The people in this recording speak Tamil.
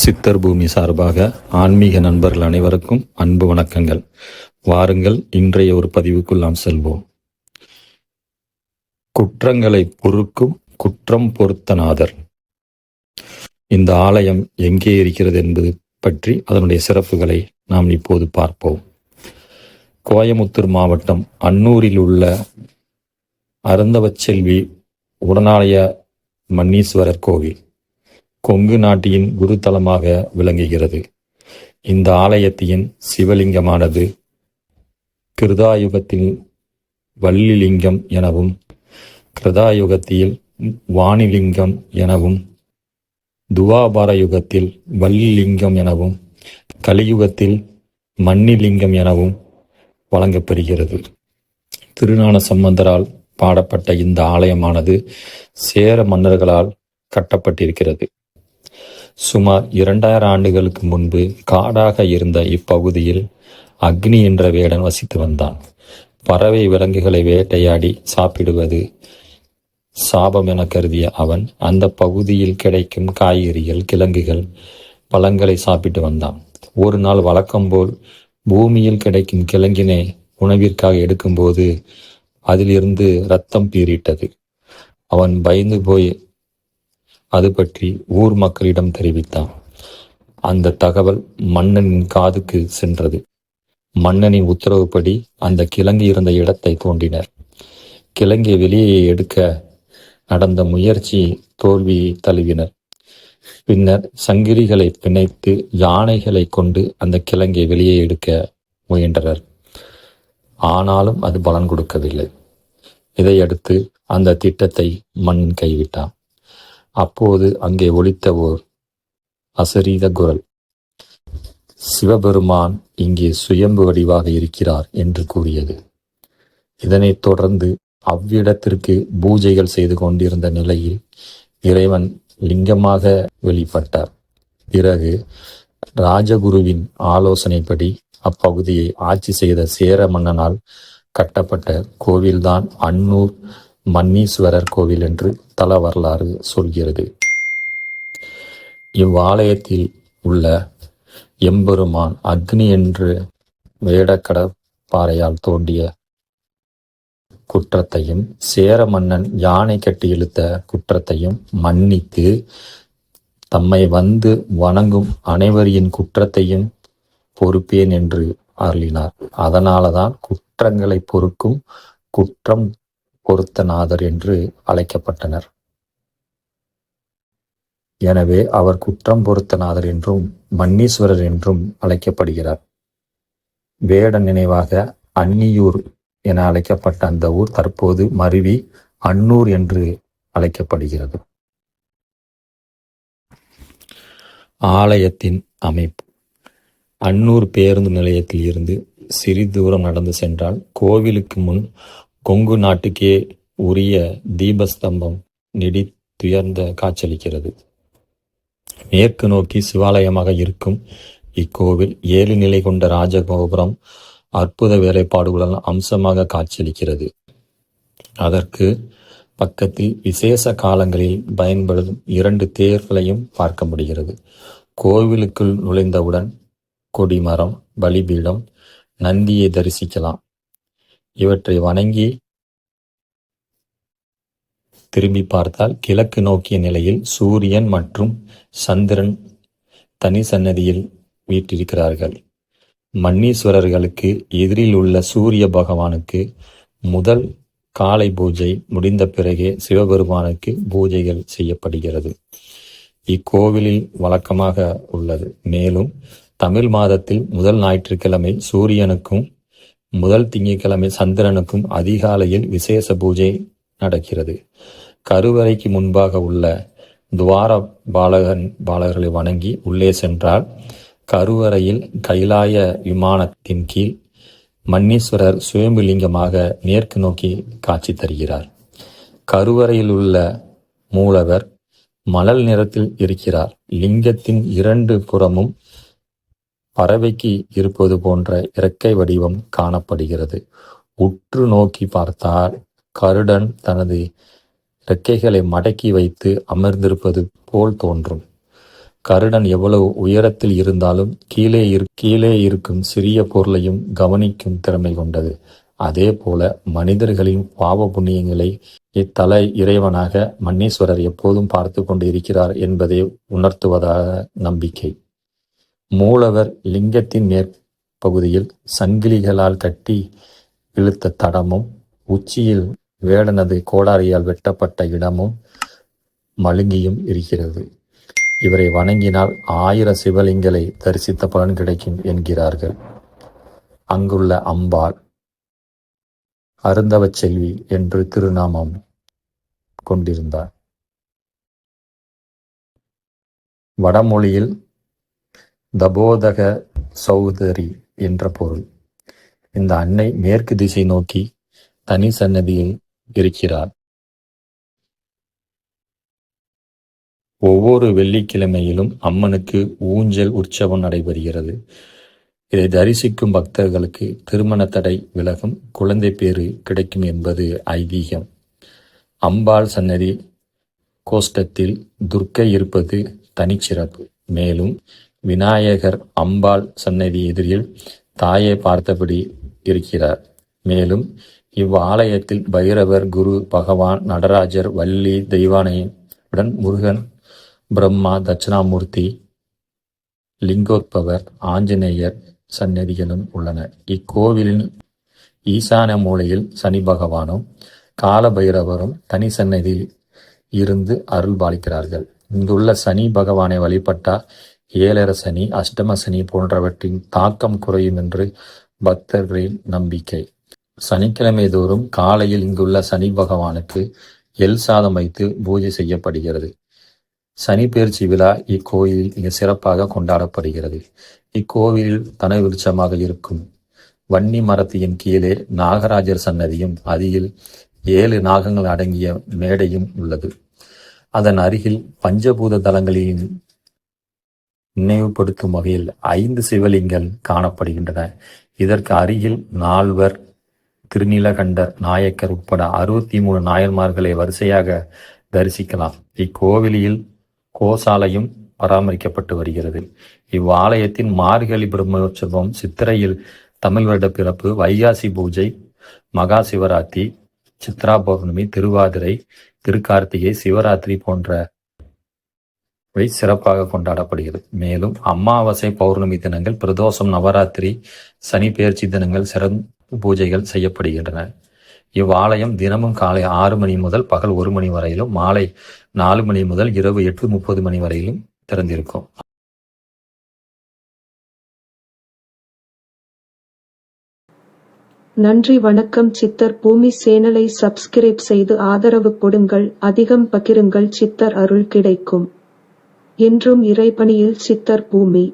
சித்தர் பூமி சார்பாக ஆன்மீக நண்பர்கள் அனைவருக்கும் அன்பு வணக்கங்கள். வாருங்கள் இன்றைய ஒரு பதிவுக்குள் நாம் செல்வோம். குற்றங்களை பொறுக்கும் குற்றம் பொருத்தநாதர் இந்த ஆலயம் எங்கே இருக்கிறது என்பது பற்றி அதனுடைய சிறப்புகளை நாம் இப்போது பார்ப்போம். கோயமுத்தூர் மாவட்டம் அன்னூரில் உள்ள அருந்தவச்செல்வி உடனாலய மன்னீஸ்வரர் கோவில். கொங்கு நாட்டின் குருத்தலமாக விளங்குகிறது. இந்த ஆலயத்தின் சிவலிங்கமானது கிருதாயுகத்தில் வள்ளிலிங்கம் எனவும் கிருதாயுகத்தில் வாணிலிங்கம் எனவும் துவாபார யுகத்தில் வள்ளிலிங்கம் எனவும் கலியுகத்தில் மன்னிலிங்கம் எனவும் வழங்கப்பெறுகிறது திருஞான சம்பந்தரால் பாடப்பட்ட இந்த ஆலயமானது சேர மன்னர்களால் கட்டப்பட்டிருக்கிறது. சுமார் இரண்டாயிரம் ஆண்டுகளுக்கு முன்பு காடாக இருந்த இப்பகுதியில் அக்னி என்ற வேடன் வசித்து வந்தான். பறவை விலங்குகளை வேட்டையாடி சாப்பிடுவது சாபம் என கருதிய அவன் அந்த பகுதியில் கிடைக்கும் காய்கறிகள் கிழங்குகள் பழங்களை சாப்பிட்டு வந்தான். ஒரு நாள் வழக்கம்போல் பூமியில் கிடைக்கும் கிழங்கினை உணவிற்காக எடுக்கும்போது அதிலிருந்து ரத்தம் பீறிட்டது. அவன் பயந்து போய் அது பற்றி ஊர் மக்களிடம் தெரிவித்தான். அந்த தகவல் மன்னனின் காதுக்கு சென்றது. மன்னனின் உத்தரவுப்படி அந்த கிழங்கு இருந்த இடத்தை தோண்டினர். கிழங்கை வெளியே எடுக்க நடந்த முயற்சி தோல்வியை தழுவினர். பின்னர் சங்கிலிகளை பிணைத்து யானைகளை கொண்டு அந்த கிழங்கை வெளியே எடுக்க முயன்றனர். ஆனாலும் அது பலன் கொடுக்கவில்லை. இதையடுத்து அந்த திட்டத்தை மண் கைவிட்டான். அப்போது அங்கே ஒலித்த ஓர் அசரீத குரல். சிவபெருமான் இங்கே சுயம்பு வடிவாக இருக்கிறார் என்று கூறியது. இதனைத் தொடர்ந்து அவ்விடத்திற்கு பூஜைகள் செய்து கொண்டிருந்த நிலையில் இறைவன் லிங்கமாக வெளிப்பட்டார். பிறகு ராஜகுருவின் ஆலோசனைப்படி அப்பகுதியை ஆட்சி செய்த சேர மன்னனால் கட்டப்பட்ட கோவில்தான் அன்னூர் மன்னீஸ்வரர் கோவில் என்று தல வரலாறு சொல்கிறது. இவ்வாலயத்தில் உள்ள எம்பெருமான் அக்னி என்று வேடக்கட பாறையால் தோண்டிய குற்றத்தையும் சேர மன்னன் யானை கட்டி இழுத்த குற்றத்தையும் மன்னித்து தம்மை வந்து வணங்கும் அனைவரின் குற்றத்தையும் பொறுப்பேன் என்று அருளினார். அதனாலதான் குற்றங்களை பொறுக்கும் குற்றம் பொருத்தநாதர் என்று அழைக்கப்பட்டனர். எனவே அவர் குற்றம் பொருத்தநாதர் என்றும் மன்னீஸ்வரர் என்றும் அழைக்கப்படுகிறார். வேட நினைவாக அன்னியூர் என அழைக்கப்பட்ட அந்த ஊர் தற்போது மருவி அன்னூர் என்று அழைக்கப்படுகிறது. ஆலயத்தின் அமைப்பு. அன்னூர் பேருந்து நிலையத்தில் இருந்து சிறிது தூரம் நடந்து சென்றால் கோவிலுக்கு முன் கொங்கு நாட்டுக்கே உரிய தீபஸ்தம்பம் நெடித்துயர்ந்த காட்சியளிக்கிறது. மேற்கு நோக்கி சிவாலயமாக இருக்கும் இக்கோவில் ஏழு நிலை கொண்ட ராஜகோபுரம் அற்புத வேலைப்பாடுகளுடன் அம்சமாக காட்சியளிக்கிறது. அதற்கு பக்கத்தில் விசேஷ காலங்களில் பயன்படும் இரண்டு தேர்களையும் பார்க்க முடிகிறது. கோவிலுக்குள் நுழைந்தவுடன் கொடிமரம் பலிபீடம் நந்தியை தரிசிக்கலாம். இவற்றை வணங்கி திரும்பி பார்த்தால் கிழக்கு நோக்கிய நிலையில் சூரியன் மற்றும் சந்திரன் தனி சன்னதியில் வீட்டிருக்கிறார்கள் மன்னீஸ்வரர்களுக்கு எதிரில் உள்ள சூரிய பகவானுக்கு முதல் காலை பூஜை முடிந்த பிறகே சிவபெருமானுக்கு பூஜைகள் செய்யப்படுகிறது. இக்கோவிலில் வழக்கமாக உள்ளது. மேலும் தமிழ் மாதத்தில் முதல் ஞாயிற்றுக்கிழமை சூரியனுக்கும் முதல் திங்கட்கிழமை சந்திரனுக்கும் அதிகாலையில் விசேஷ பூஜை நடக்கிறது. கருவறைக்கு முன்பாக உள்ள துவார பாலகன் பாலகர்களை வணங்கி உள்ளே சென்றால் கருவறையில் கைலாய விமானத்தின் கீழ் மன்னீஸ்வரர் சுயம்புலிங்கமாக மேற்கு நோக்கி காட்சி தருகிறார். கருவறையில் உள்ள மூலவர் மணல் நிறத்தில் இருக்கிறார். லிங்கத்தின் இரண்டு புறமும் பறவைக்கு இருப்பது போன்ற இறக்கை வடிவம் காணப்படுகிறது. உற்று நோக்கி பார்த்தால் கருடன் தனது இறக்கைகளை மடக்கி வைத்து அமர்ந்திருப்பது போல் தோன்றும். கருடன் எவ்வளவு உயரத்தில் இருந்தாலும் கீழே இரு கீழே இருக்கும் சிறிய பொருளையும் கவனிக்கும் திறமை கொண்டது. அதே போல மனிதர்களின் பாவ புண்ணியங்களை இத்தல இறைவனாக மன்னீஸ்வரர் எப்போதும் பார்த்து கொண்டு இருக்கிறார் என்பதை உணர்த்துவதாக நம்பிக்கை. மூலவர் லிங்கத்தின் மேற்பகுதியில் சங்கிலிகளால் கட்டி இழுத்த தடமும் உச்சியில் வேடனது கோடாரியால் வெட்டப்பட்ட இடமும் மழுங்கியும் இருக்கிறது. இவரை வணங்கினால் ஆயிரம் சிவலிங்களை தரிசித்த பலன் கிடைக்கும் என்கிறார்கள். அங்குள்ள அம்பாள் அருந்தவச் செல்வி என்று திருநாமம் கொண்டிருந்தார் வடமொழியில் தபோதக சௌதரி என்ற பொருள். இந்த அன்னை மேற்கு திசை நோக்கி தனி சன்னதியில் இருக்கிறார் ஒவ்வொரு வெள்ளிக்கிழமையிலும் அம்மனுக்கு ஊஞ்சல் உற்சவம் நடைபெறுகிறது. இதை தரிசிக்கும் பக்தர்களுக்கு திருமண தடை விலகும் குழந்தை பேறு கிடைக்கும் என்பது ஐதீகம். அம்பாள் சன்னதி கோஷ்டத்தில் துர்க்கை இருப்பது தனிச்சிறப்பு. மேலும் விநாயகர் அம்பாள் சன்னதி எதிரில் தாயை பார்த்தபடி இருக்கிறார். மேலும் இவ்வாலயத்தில் பைரவர் குரு பகவான் நடராஜர் வள்ளி தெய்வானையுடன் முருகன் பிரம்மா தட்சிணாமூர்த்தி லிங்கோத்பவர் ஆஞ்சநேயர் சன்னதிகளும் உள்ளன இக்கோவிலின் ஈசான மூலையில் சனி பகவானும் கால பைரவரும் தனி சன்னதியில் இருந்து அருள் பாலிக்கிறார்கள். இங்குள்ள சனி பகவானை வழிபட்டால் ஏழர சனி அஷ்டம சனி போன்றவற்றின் தாக்கம் குறையும் என்று பக்தர்களின் நம்பிக்கை. சனிக்கிழமை தோறும் காலையில் இங்குள்ள சனி பகவானுக்கு எல் சாதம் வைத்து பூஜை செய்யப்படுகிறது. சனி பயிற்சி விழா இக்கோயிலில் மிக சிறப்பாக கொண்டாடப்படுகிறது. இக்கோவிலில் தன விருட்சமாக இருக்கும் வன்னி மரத்தின் கீழே நாகராஜர் சன்னதியும் அதில் ஏழு நாகங்கள் அடங்கிய மேடையும் உள்ளது. அதன் அருகில் பஞ்சபூத தலங்களின் நினைவுபடுத்தும் வகையில் ஐந்து சிவலிங்கள் காணப்படுகின்றன. இதற்கு அருகில் நால்வர் திருநீலகண்டர் நாயக்கர் உட்பட அறுபத்தி மூணு நாயன்மார்களை வரிசையாக தரிசிக்கலாம். இக்கோவிலில் கோசாலையும் பராமரிக்கப்பட்டு வருகிறது. இவ்வாலயத்தின் மார்கழி பிரம்மோற்சவம் சித்திரையில் தமிழ் வருட பிறப்பு வைகாசி பூஜை மகா சிவராத்திரி சித்ரா பௌர்ணமி திருவாதிரை திருக்கார்த்திகை சிவராத்திரி போன்ற வை சிறப்பாக கொண்டாடப்படுகிறது. மேலும் அமாவாசை பௌர்ணமி தினங்கள் பிரதோஷம் நவராத்திரி சனி பெயர்ச்சி தினங்கள் சிறப்பு பூஜைகள் செய்யப்படுகின்றன. இவ்வாலயம் தினமும் காலை ஆறு மணி முதல் பகல் ஒரு மணி வரையிலும் மாலை நாலு மணி முதல் இரவு எட்டு முப்பது மணி வரையிலும் திறந்திருக்கும். நன்றி வணக்கம். சித்தர் பூமி சேனலை சப்ஸ்கிரைப் செய்து ஆதரவு கொடுங்கள். அதிகம் பகிருங்கள். சித்தர் அருள் கிடைக்கும். என்றும் இறைபணியில் சித்தர் பூமி.